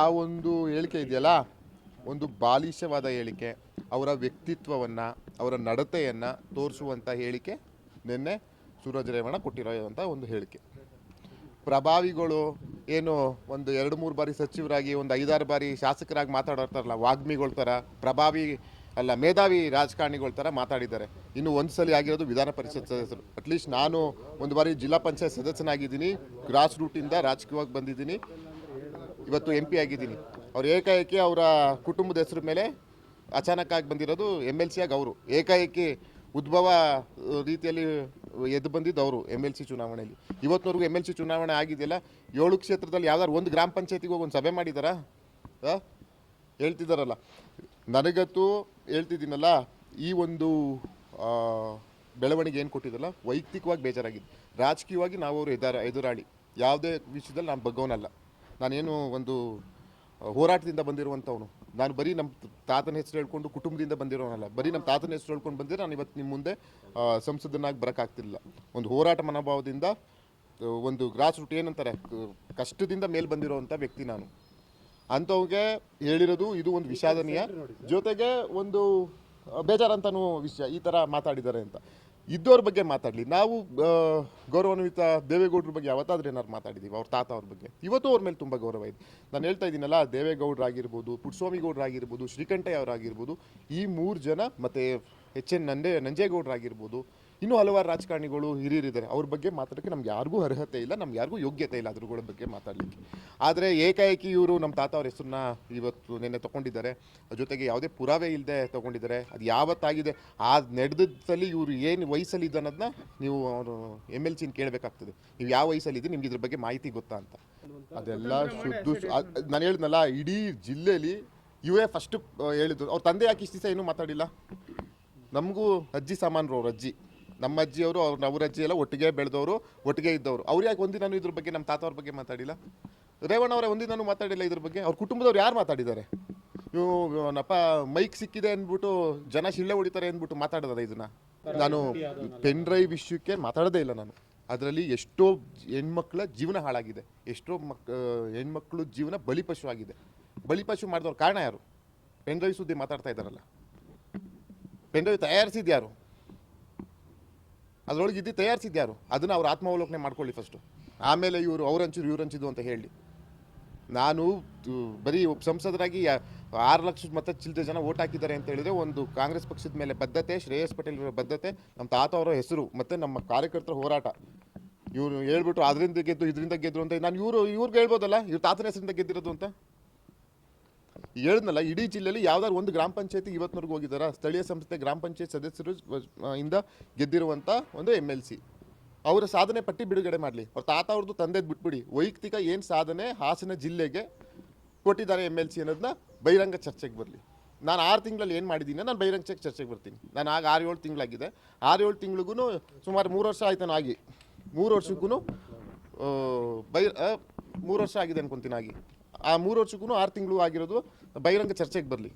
ಆ ಒಂದು ಹೇಳಿಕೆ ಇದೆಯಲ್ಲ? ಒಂದು ಬಾಲಿಶವಾದ ಹೇಳಿಕೆ, ಅವರ ವ್ಯಕ್ತಿತ್ವವನ್ನು, ಅವರ ನಡತೆಯನ್ನು ತೋರಿಸುವಂಥ ಹೇಳಿಕೆ ನಿನ್ನೆ ಸೂರಜ್ ರೇವಣ್ಣ ಕೊಟ್ಟಿರೋಂಥ ಒಂದು ಹೇಳಿಕೆ. ಪ್ರಭಾವಿಗಳು ಏನು ಒಂದು ಎರಡು ಮೂರು ಬಾರಿ ಸಚಿವರಾಗಿ, ಒಂದು ಐದಾರು ಬಾರಿ ಶಾಸಕರಾಗಿ ಮಾತಾಡೋರ್ತಾರಲ್ಲ, ವಾಗ್ಮಿಗಳ ಥರ ಪ್ರಭಾವಿ ಅಲ್ಲ, ಮೇಧಾವಿ ರಾಜಕಾರಣಿಗಳ ಥರ ಮಾತಾಡಿದ್ದಾರೆ. ಇನ್ನು ಒಂದು ಸಲ ಆಗಿರೋದು ವಿಧಾನ ಪರಿಷತ್ ಸದಸ್ಯರು. ಅಟ್ಲೀಸ್ಟ್ ನಾನು ಒಂದು ಬಾರಿ ಜಿಲ್ಲಾ ಪಂಚಾಯತ್ ಸದಸ್ಯನಾಗಿದ್ದೀನಿ ಗ್ರಾಸ್ ರೂಟಿಂದ ರಾಜಕೀಯವಾಗಿ ಬಂದಿದ್ದೀನಿ. ಇವತ್ತು ಎಂ ಪಿ ಆಗಿದ್ದೀನಿ. ಅವ್ರು ಏಕಾಏಕಿ ಅವರ ಕುಟುಂಬದ ಹೆಸರು ಮೇಲೆ ಅಚಾನಕ್ಕಾಗಿ ಬಂದಿರೋದು ಎಂ ಎಲ್ ಸಿಯಾಗಿ ಅವರು ಏಕಾಏಕಿ ಉದ್ಭವ ರೀತಿಯಲ್ಲಿ ಎದ್ದು ಬಂದಿದ್ದು ಅವರು ಎಂ ಎಲ್ ಸಿ ಚುನಾವಣೆಯಲ್ಲಿ. ಇವತ್ತಿನವರೆಗೂ ಎಂ ಎಲ್ ಸಿ ಚುನಾವಣೆ ಆಗಿದೆಯಲ್ಲ, ಏಳು ಕ್ಷೇತ್ರದಲ್ಲಿ ಯಾವ್ದಾದ್ರು ಒಂದು ಗ್ರಾಮ ಪಂಚಾಯತಿಗೆ ಹೋಗಿ ಒಂದು ಸಭೆ ಮಾಡಿದ್ದಾರಾ? ಹೇಳ್ತಿದ್ದಾರಲ್ಲ ನನಗಂತೂ ಹೇಳ್ತಿದ್ದೀನಲ್ಲ, ಈ ಒಂದು ಬೆಳವಣಿಗೆ ಏನು ಕೊಟ್ಟಿದ್ದಲ್ಲ, ವೈಯಕ್ತಿಕವಾಗಿ ಬೇಜಾರಾಗಿದೆ ರಾಜಕೀಯವಾಗಿ ನಾವು ಅವರು ಎದುರ, ಎದುರಾಳಿ. ಯಾವುದೇ ವಿಷಯದಲ್ಲಿ ನಾನು ಬಗ್ಗವನಲ್ಲ. ನಾನೇನು ಒಂದು ಹೋರಾಟದಿಂದ ಬಂದಿರುವಂಥವನು. ನಾನು ಬರೀ ನಮ್ಮ ತಾತನ ಹೆಸರು ಹೇಳ್ಕೊಂಡು ಕುಟುಂಬದಿಂದ ಬಂದಿರೋನಲ್ಲ. ಬರೀ ನಮ್ಮ ತಾತನ ಹೆಸರು ಹೇಳ್ಕೊಂಡು ಬಂದಿರೋ ನಾನು ಇವತ್ತು ನಿಮ್ಮ ಮುಂದೆ ಸಂಸದನಾಗಿ ಬರೋಕ್ಕಾಗ್ತಿಲ್ಲ. ಒಂದು ಹೋರಾಟ ಮನೋಭಾವದಿಂದ ಒಂದು ಗ್ರಾಸ್ ರೂಟ್ ಏನಂತಾರೆ ಕಷ್ಟದಿಂದ ಮೇಲೆ ಬಂದಿರೋವಂಥ ವ್ಯಕ್ತಿ ನಾನು. ಅಂಥವ್ಗೆ ಹೇಳಿರೋದು ಇದು ಒಂದು ವಿಷಾದನೀಯ. ಜೊತೆಗೆ ಒಂದು ಬೇಜಾರಂತನೂ ವಿಷಯ, ಈ ಥರ ಮಾತಾಡಿದ್ದಾರೆ ಅಂತ. ಇದ್ದವ್ರ ಬಗ್ಗೆ ಮಾತಾಡಲಿ. ನಾವು ಗೌರವಾನ್ವಿತ ದೇವೇಗೌಡರ ಬಗ್ಗೆ ಯಾವತ್ತಾದ್ರೂ ಏನಾದ್ರು ಮಾತಾಡಿದ್ದೀವಿ ಅವ್ರ ತಾತ ಅವ್ರ ಬಗ್ಗೆ. ಇವತ್ತು ಅವ್ರ ಮೇಲೆ ತುಂಬ ಗೌರವ ಇದೆ. ನಾನು ಹೇಳ್ತಾ ಇದ್ದೀನಲ್ಲ ದೇವೇಗೌಡರಾಗಿರ್ಬೋದು ಪುಟ್ಸ್ವಾಮಿಗೌಡರಾಗಿರ್ಬೋದು ಶ್ರೀಕಂಠಯ್ಯ ಅವರಾಗಿರ್ಬೋದು ಈ ಮೂರು ಜನ ಮತ್ತು ಎಚ್ ಎನ್ ನಂದೇ ನಂಜೇಗೌಡರಾಗಿರ್ಬೋದು ಇನ್ನೂ ಹಲವಾರು ರಾಜಕಾರಣಿಗಳು ಹಿರಿಯರಿದ್ದಾರೆ. ಅವ್ರ ಬಗ್ಗೆ ಮಾತಾಡೋಕ್ಕೆ ನಮ್ಗೆ ಯಾರಿಗೂ ಅರ್ಹತೆ ಇಲ್ಲ, ನಮ್ಗೆ ಯಾರಿಗೂ ಯೋಗ್ಯತೆ ಇಲ್ಲ ಅದ್ರಗಳ ಬಗ್ಗೆ ಮಾತಾಡಲಿಕ್ಕೆ. ಆದರೆ ಏಕಾಏಕಿ ಇವರು ನಮ್ಮ ತಾತ ಅವ್ರ ಹೆಸರನ್ನ ಇವತ್ತು ನಿನ್ನೆ ತೊಗೊಂಡಿದ್ದಾರೆ. ಜೊತೆಗೆ ಯಾವುದೇ ಪುರಾವೆ ಇಲ್ಲದೆ ತೊಗೊಂಡಿದ್ದಾರೆ. ಅದು ಯಾವತ್ತಾಗಿದೆ, ಆ ನಡೆದಲ್ಲಿ ಇವರು ಏನು ವಯಸ್ಸಲ್ಲಿ ಅನ್ನೋದನ್ನ ನೀವು ಅವರು ಎಂ ಎಲ್ ಸಿನ ಕೇಳಬೇಕಾಗ್ತದೆ. ನೀವು ಯಾವ ವಯಸ್ಸಲ್ಲಿದೆ ನಿಮ್ಗೆ ಇದ್ರ ಬಗ್ಗೆ ಮಾಹಿತಿ ಗೊತ್ತಾ ಅಂತ. ಅದೆಲ್ಲ ಶುದ್ಧ ನಾನು ಹೇಳಿದ್ನಲ್ಲ, ಇಡೀ ಜಿಲ್ಲೆಯಲ್ಲಿ ಇವೇ ಫಸ್ಟ್ ಹೇಳಿದ್ರು. ಅವ್ರ ತಂದೆ ಯಾಕೆ ಇಷ್ಟು ದಿವಸ ಏನೂ ಮಾತಾಡಿಲ್ಲ? ನಮಗೂ ಅಜ್ಜಿ ಸಾಮಾನ್ರು ಅವ್ರ ಅಜ್ಜಿ. ನಮ್ಮ ಅಜ್ಜಿಯವರು ಅವ್ರ ಅವ್ರ ಅಜ್ಜಿ ಎಲ್ಲ ಒಟ್ಟಿಗೆ ಬೆಳೆದವರು ಒಟ್ಟಿಗೆ ಇದ್ದವರು. ಅವ್ರು ಯಾಕೆ ಒಂದಿನೂ ಇದ್ರ ಬಗ್ಗೆ ನಮ್ಮ ತಾತ ಅವ್ರ ಬಗ್ಗೆ ಮಾತಾಡಿಲ್ಲ? ರೇವಣ್ಣ ಅವರೇ ಒಂದಿನಾನು ಮಾತಾಡಿಲ್ಲ ಇದ್ರ ಬಗ್ಗೆ? ಅವ್ರ ಕುಟುಂಬದವ್ರು ಯಾರು ಮಾತಾಡಿದ್ದಾರೆ? ಇವು ನಪ್ಪ ಮೈಕ್ ಸಿಕ್ಕಿದೆ ಅಂದ್ಬಿಟ್ಟು ಜನ ಶಿಳ್ಳೆ ಹೊಡಿತಾರೆ ಅಂದ್ಬಿಟ್ಟು ಮಾತಾಡೋದ ಇದನ್ನ? ನಾನು ಪೆನ್ ಡ್ರೈವ್ ವಿಷಯಕ್ಕೆ ಮಾತಾಡೋದೇ ಇಲ್ಲ ನಾನು. ಅದರಲ್ಲಿ ಎಷ್ಟೋ ಹೆಣ್ಮಕ್ಳ ಜೀವನ ಹಾಳಾಗಿದೆ. ಎಷ್ಟೋ ಮಕ್ ಹೆಣ್ಮಕ್ಳು ಜೀವನ ಬಲಿಪಶು ಆಗಿದೆ. ಬಲಿಪಶು ಮಾಡಿದವ್ರ ಕಾರಣ ಯಾರು? ಪೆನ್ ಡ್ರೈವ್ ಸುದ್ದಿ ಮಾತಾಡ್ತಾ ಇದ್ದಾರಲ್ಲ. ಪೆನ್ ಡ್ರೈವ್ ತಯಾರಿಸಿದ್ದು ಯಾರು? ಅದರೊಳಗೆ ಇದ್ದು ತಯಾರಿಸಿದ್ದು ಯಾರು? ಅದನ್ನು ಅವ್ರು ಆತ್ಮಾವಲೋಕನೆ ಮಾಡ್ಕೊಳ್ಳಿ ಫಸ್ಟು ಆಮೇಲೆ ಇವರು ಅವ್ರು ಹಂಚಿದ್ರು ಇವ್ರು ಹಂಚಿದ್ದು ಅಂತ ಹೇಳಿ. ನಾನು ಬರೀ ಸಂಸದರಾಗಿ ಆರು ಲಕ್ಷ ಮತ ಚಿಲ್ಲದೆ ಜನ ಓಟ್ ಹಾಕಿದ್ದಾರೆ ಅಂತ ಹೇಳಿದರೆ ಒಂದು ಕಾಂಗ್ರೆಸ್ ಪಕ್ಷದ ಮೇಲೆ ಬದ್ಧತೆ, ಶ್ರೇಯಸ್ ಪಟೇಲ್ ಅವರ ಬದ್ಧತೆ ನಮ್ಮ ತಾತ ಅವರ ಹೆಸರು ಮತ್ತು ನಮ್ಮ ಕಾರ್ಯಕರ್ತರ ಹೋರಾಟ. ಇವರು ಹೇಳ್ಬಿಟ್ಟು ಅದರಿಂದ ಗೆದ್ದು, ಇದರಿಂದ ಗೆದ್ದರು ಅಂತ. ನಾನು ಇವರು, ಇವ್ರಿಗೆ ಹೇಳ್ಬೋದಲ್ಲ? ಇವ್ರ ತಾತನ ಹೆಸರಿಂದ ಗೆದ್ದಿರೋದು ಅಂತ? ಹೇಳಿದ್ನಲ್ಲ, ಇಡೀ ಜಿಲ್ಲೆಯಲ್ಲಿ ಯಾವ್ದಾದ್ರು ಒಂದು ಗ್ರಾಮ ಪಂಚಾಯತಿ ಇವತ್ತಿನವರೆಗೂ ಹೋಗಿದ್ದಾರಾ? ಸ್ಥಳೀಯ ಸಂಸ್ಥೆ ಗ್ರಾಮ ಪಂಚಾಯತ್ ಸದಸ್ಯರು ಇಂದ ಗೆದ್ದಿರುವಂಥ ಒಂದು ಎಂ ಎಲ್ ಸಿ ಅವರ ಸಾಧನೆ ಪಟ್ಟಿ ಬಿಡುಗಡೆ ಮಾಡಲಿ. ಅವ್ರ ತಾತ ಅವ್ರದ್ದು ತಂದೆದು ಬಿಟ್ಬಿಡಿ. ವೈಯಕ್ತಿಕ ಏನು ಸಾಧನೆ ಹಾಸನ ಜಿಲ್ಲೆಗೆ ಕೊಟ್ಟಿದ್ದಾರೆ ಎಂ ಎಲ್ ಸಿ ಅನ್ನೋದನ್ನ ಬಹಿರಂಗ ಚರ್ಚೆಗೆ ಬರಲಿ. ನಾನು ಆರು ತಿಂಗಳಲ್ಲಿ ಏನು ಮಾಡಿದ್ದೀನಿ ನಾನು ಬಹಿರಂಗ ಚೆಕ್ ಚರ್ಚೆಗೆ ಬರ್ತೀನಿ. ನಾನು ಆಗ ಆರು ಏಳು ತಿಂಗಳಾಗಿದೆ. ಆರು ಏಳು ತಿಂಗಳಿಗೂ ಸುಮಾರು ಮೂರು ವರ್ಷ ಆಯ್ತು ನಾನು ಆಗಿ. ಮೂರು ವರ್ಷಕ್ಕೂ ಬೈ ಮೂರು ವರ್ಷ ಆಗಿದೆ ಅನ್ಕೊಂತೀನಿ ಆಗಿ. ಆ ಮೂರು ವರ್ಷಕ್ಕೂ ಆರು ತಿಂಗಳು ಆಗಿರೋದು ಬಹಿರಂಗ ಚರ್ಚೆಗೆ ಬರಲಿ.